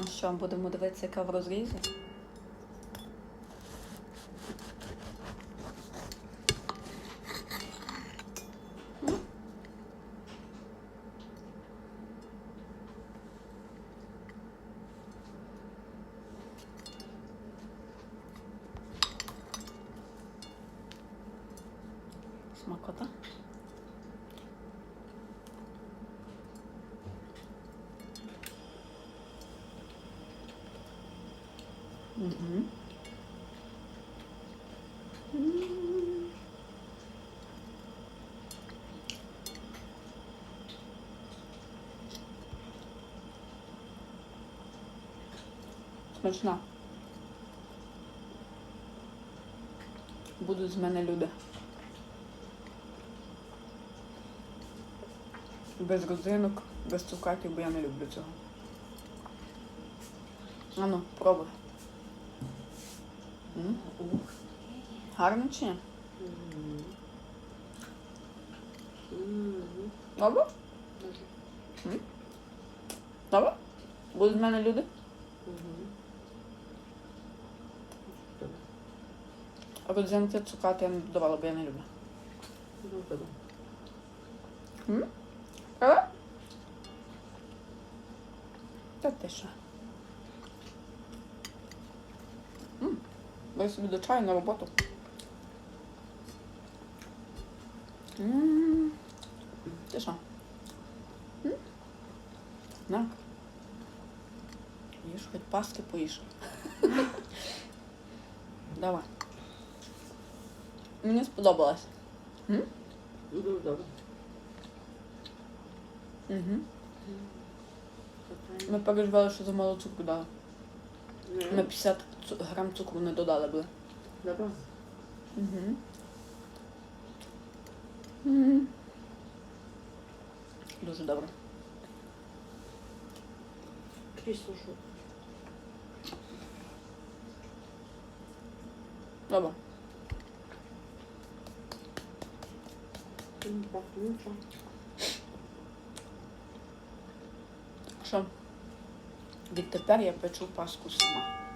Ну що, будемо дивитися, яка в розрізі? Смакота. Угу. Смачна. Будуть з мене люди. Без родзинок, без цукатів, бо я не люблю цього. Ану, пробуй. М? Ух. Гарно чи ні? Мгм. Мгм. Добре? Дуже. Добре? Будуть з мене люди? Мгм. Добре. А родзинки цукати я не додавала, бо я не люблю. Ну, добре. М? Правда? Та ти що? Бери собі до чаю на роботу. М, Ти що? М? На. Їж хоч паски поїж. Давай. Мені сподобалось. М? Дуже добре. Угу. Ми переживали, що замало цукру дали. Ми Ні. 50 цу- грам цукру не додали були. Добре. Угу. Угу. Дуже добре. Крісло що? Добре. М, Так, ну що? Що? Відтепер я печу паску сама.